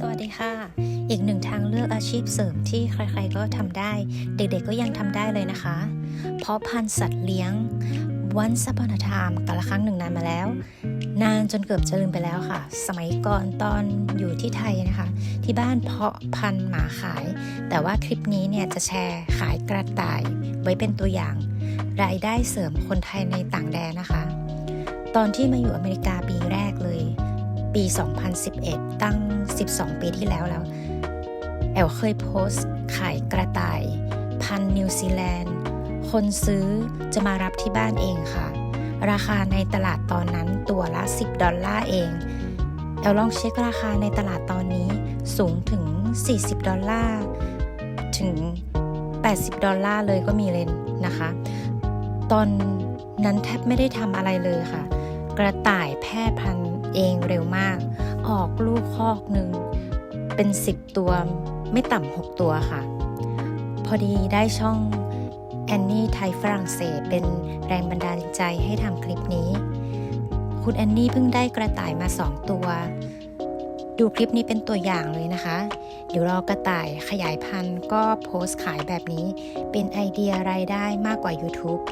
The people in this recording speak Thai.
สวัสดีค่ะ อีกหนึ่งทางเลือกอาชีพเสริมที่ใครๆก็ทำได้ เด็กๆก็ยังทำได้เลยนะคะ เพราะพันสัตว์เลี้ยงวันสัปนธรรมกาละครั้งหนึ่งนานมาแล้ว นานจนเกือบจะลืมไปแล้วค่ะ สมัยก่อนตอนอยู่ที่ไทยนะคะ ที่บ้านเพาะพันธุ์หมาขาย แต่ว่าคลิปนี้เนี่ยจะแชร์ขายกระต่ายไว้เป็นตัวอย่าง รายได้เสริมคนไทยในต่างแดนนะคะ ตอนที่มาอยู่อเมริกาปี ปี 2011 ตั้ง 12 ปีที่แล้วแล้ว แอลเคยโพสต์ขายกระต่าย พันนิวซีแลนด์ คนซื้อจะมารับที่บ้านเองค่ะ ราคาในตลาดตอนนั้นตัวละ 10 ดอลลาร์เอง แอลลองเช็คราคาในตลาดตอนนี้สูงถึง 40 ดอลลาร์ถึง 80 ดอลลาร์เลยก็มีเลยนะคะ ตอนนั้นแทบไม่ได้ทำอะไรเลยค่ะ กระต่ายแพร่พันธ เองเร็วมาก ออกลูกคอกหนึ่งเป็น 10 ตัวไม่ต่ำ6ตัวค่ะ พอดีได้ช่องแอนนี่ไทยฝรั่งเศสเป็นแรงบันดาลใจให้ทำคลิปนี้ คุณแอนนี่เพิ่งได้กระต่ายมา 2 ตัว ดูคลิปนี้เป็นตัวอย่างเลยนะคะ เดี๋ยวรอกระต่ายขยายพันธุ์ก็โพสต์ขายแบบนี้ เป็นไอเดียรายได้มากกว่า YouTube